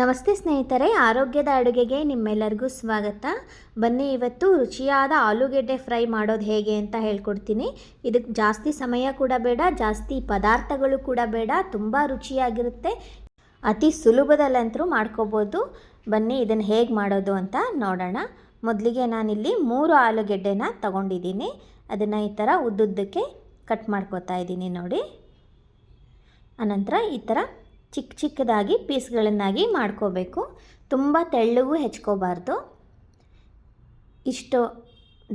ನಮಸ್ತೆ ಸ್ನೇಹಿತರೆ, ಆರೋಗ್ಯದ ಅಡುಗೆಗೆ ನಿಮ್ಮೆಲ್ಲರಿಗೂ ಸ್ವಾಗತ. ಬನ್ನಿ, ಇವತ್ತು ರುಚಿಯಾದ ಆಲೂಗೆಡ್ಡೆ ಫ್ರೈ ಮಾಡೋದು ಹೇಗೆ ಅಂತ ಹೇಳ್ಕೊಡ್ತೀನಿ. ಇದಕ್ಕೆ ಜಾಸ್ತಿ ಸಮಯ ಕೂಡ ಬೇಡ, ಜಾಸ್ತಿ ಪದಾರ್ಥಗಳು ಕೂಡ ಬೇಡ, ತುಂಬ ರುಚಿಯಾಗಿರುತ್ತೆ. ಅತಿ ಸುಲಭದಲ್ಲಂತರೂ ಮಾಡ್ಕೋಬೋದು. ಬನ್ನಿ, ಇದನ್ನು ಹೇಗೆ ಮಾಡೋದು ಅಂತ ನೋಡೋಣ. ಮೊದಲಿಗೆ ನಾನಿಲ್ಲಿ ಮೂರು ಆಲೂಗೆಡ್ಡೆನ ತಗೊಂಡಿದ್ದೀನಿ. ಅದನ್ನು ಈ ಥರ ಉದ್ದುದ್ದಕ್ಕೆ ಕಟ್ ಮಾಡ್ಕೋತಾ ಇದ್ದೀನಿ ನೋಡಿ. ಅನಂತರ ಈ ಥರ ಚಿಕ್ಕ ಚಿಕ್ಕದಾಗಿ ಪೀಸ್ಗಳನ್ನಾಗಿ ಮಾಡ್ಕೋಬೇಕು. ತುಂಬ ತೆಳ್ಳಗೂ ಹೆಚ್ಕೋಬಾರ್ದು. ಇಷ್ಟು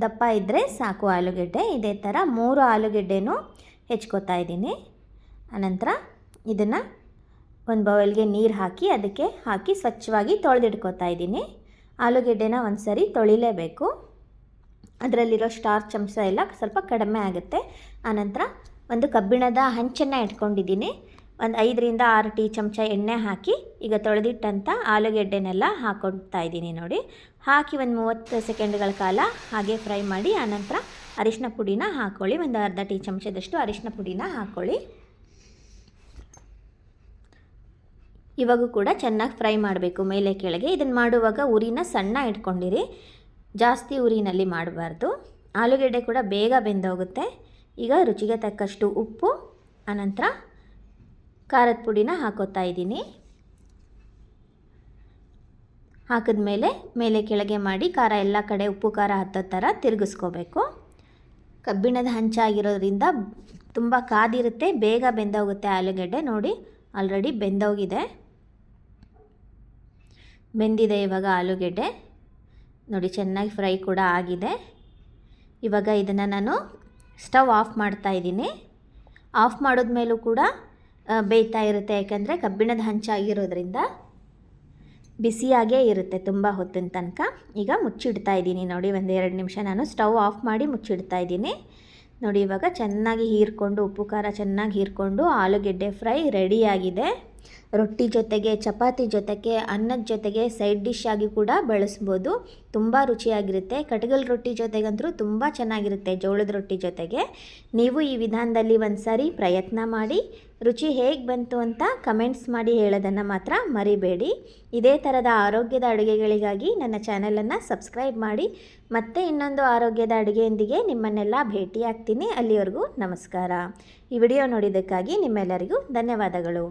ದಪ್ಪ ಇದ್ದರೆ ಸಾಕು ಆಲೂಗೆಡ್ಡೆ. ಇದೇ ಥರ ಮೂರು ಆಲೂಗೆಡ್ಡೆನೂ ಹೆಚ್ಕೋತಾ ಇದ್ದೀನಿ. ಆನಂತರ ಇದನ್ನು ಒಂದು ಬೌಲ್ಗೆ ನೀರು ಹಾಕಿ ಅದಕ್ಕೆ ಹಾಕಿ ಸ್ವಚ್ಛವಾಗಿ ತೊಳೆದಿಡ್ಕೋತಾ ಇದ್ದೀನಿ. ಆಲೂಗೆಡ್ಡೆನ ಒಂದು ಸರಿ ತೊಳಿಲೇಬೇಕು. ಅದರಲ್ಲಿರೋ ಸ್ಟಾರ್ಚ್ ಅಂಶ ಎಲ್ಲ ಸ್ವಲ್ಪ ಕಡಿಮೆ ಆಗುತ್ತೆ. ಆನಂತರ ಒಂದು ಕಬ್ಬಿಣದ ಹಂಚನ್ನು ಇಟ್ಕೊಂಡಿದ್ದೀನಿ. ಒಂದು ಐದರಿಂದ ಆರು ಟೀ ಚಮಚ ಎಣ್ಣೆ ಹಾಕಿ ಈಗ ತೊಳೆದಿಟ್ಟಂಥ ಆಲೂಗೆಡ್ಡೆನೆಲ್ಲ ಹಾಕೊಳ್ತಾ ಇದ್ದೀನಿ ನೋಡಿ. ಹಾಕಿ ಒಂದು ಮೂವತ್ತು ಸೆಕೆಂಡ್ಗಳ ಕಾಲ ಹಾಗೆ ಫ್ರೈ ಮಾಡಿ ಆನಂತರ ಅರಿಶಿನ ಪುಡಿನ ಹಾಕ್ಕೊಳ್ಳಿ ಒಂದು ಅರ್ಧ ಟೀ ಚಮಚದಷ್ಟು ಅರಿಶಿನ ಪುಡಿನ ಹಾಕ್ಕೊಳ್ಳಿ ಇವಾಗೂ ಕೂಡ ಚೆನ್ನಾಗಿ ಫ್ರೈ ಮಾಡಬೇಕು ಮೇಲೆ ಕೆಳಗೆ. ಇದನ್ನು ಮಾಡುವಾಗ ಉರಿನ ಸಣ್ಣ ಇಟ್ಕೊಂಡಿರಿ. ಜಾಸ್ತಿ ಉರಿನಲ್ಲಿ ಮಾಡಬಾರ್ದು. ಆಲೂಗೆಡ್ಡೆ ಕೂಡ ಬೇಗ ಬೆಂದೋಗುತ್ತೆ. ಈಗ ರುಚಿಗೆ ತಕ್ಕಷ್ಟು ಉಪ್ಪು ಅನಂತರ ಖಾರದ ಪುಡಿನ ಹಾಕೋತಾ ಇದ್ದೀನಿ. ಹಾಕಿದ ಮೇಲೆ ಕೆಳಗೆ ಮಾಡಿ ಖಾರ ಎಲ್ಲ ಕಡೆ ಉಪ್ಪು, ಖಾರ ಹತ್ತೋ ಥರ ತಿರುಗಿಸ್ಕೋಬೇಕು. ಕಬ್ಬಿಣದ ಹಂಚಾಗಿರೋದ್ರಿಂದ ತುಂಬ ಕಾದಿರುತ್ತೆ, ಬೇಗ ಬೆಂದೋಗುತ್ತೆ ಆಲೂಗೆಡ್ಡೆ ನೋಡಿ. ಆಲ್ರೆಡಿ ಬೆಂದೋಗಿದೆ. ಬೆಂದಿದೆ ಇವಾಗ ಆಲೂಗೆಡ್ಡೆ. ನೋಡಿ ಚೆನ್ನಾಗಿ ಫ್ರೈ ಕೂಡ ಆಗಿದೆ. ಇವಾಗ ಇದನ್ನು ನಾನು ಸ್ಟವ್ ಆಫ್ ಮಾಡ್ತಾ ಇದ್ದೀನಿ. ಆಫ್ ಮಾಡಿದ್ಮೇಲೂ ಕೂಡ ಬೇಯ್ತಾ ಇರುತ್ತೆ. ಯಾಕೆಂದರೆ ಕಬ್ಬಿಣದ ಹಂಚಾಗಿರೋದ್ರಿಂದ ಬಿಸಿಯಾಗೇ ಇರುತ್ತೆ ತುಂಬ ಹೊತ್ತಿನ ತನಕ. ಈಗ ಮುಚ್ಚಿಡ್ತಾ ಇದ್ದೀನಿ. ನೋಡಿ ಒಂದು ಎರಡು ನಿಮಿಷ ನಾನು ಸ್ಟವ್ ಆಫ್ ಮಾಡಿ ಮುಚ್ಚಿಡ್ತಾ ಇದ್ದೀನಿ. ನೋಡಿ, ಇವಾಗ ಚೆನ್ನಾಗಿ ಹೀರ್ಕೊಂಡು ಉಪ್ಪು ಖಾರ ಚೆನ್ನಾಗಿ ಹೀರ್ಕೊಂಡು ಆಲೂಗೆಡ್ಡೆ ಫ್ರೈ ರೆಡಿಯಾಗಿದೆ ರೊಟ್ಟಿ ಜೊತೆಗೆ, ಚಪಾತಿ ಜೊತೆಗೆ, ಅನ್ನದ ಜೊತೆಗೆ ಸೈಡ್ ಡಿಶ್ ಆಗಿ ಕೂಡ ಬಳಸ್ಬೋದು. ತುಂಬ ರುಚಿಯಾಗಿರುತ್ತೆ. ಕಟಗಲ್ ರೊಟ್ಟಿ ಜೊತೆಗಂತೂ ತುಂಬ ಚೆನ್ನಾಗಿರುತ್ತೆ ಜೋಳದ ರೊಟ್ಟಿ ಜೊತೆಗೆ. ನೀವು ಈ ವಿಧಾನದಲ್ಲಿ ಒಂದು ಸಾರಿ ಪ್ರಯತ್ನ ಮಾಡಿ. ರುಚಿ ಹೇಗೆ ಬಂತು ಅಂತ ಕಮೆಂಟ್ಸ್ ಮಾಡಿ ಹೇಳೋದನ್ನು ಮಾತ್ರ ಮರಿಬೇಡಿ. ಇದೇ ಥರದ ಆರೋಗ್ಯದ ಅಡುಗೆಗಳಿಗಾಗಿ ನನ್ನ ಚಾನಲನ್ನು ಸಬ್ಸ್ಕ್ರೈಬ್ ಮಾಡಿ. ಮತ್ತೆ ಇನ್ನೊಂದು ಆರೋಗ್ಯದ ಅಡುಗೆಯೊಂದಿಗೆ ನಿಮ್ಮನ್ನೆಲ್ಲ ಭೇಟಿಯಾಗ್ತೀನಿ. ಅಲ್ಲಿವರೆಗೂ ನಮಸ್ಕಾರ. ಈ ವಿಡಿಯೋ ನೋಡಿದ್ದಕ್ಕಾಗಿ ನಿಮ್ಮೆಲ್ಲರಿಗೂ ಧನ್ಯವಾದಗಳು.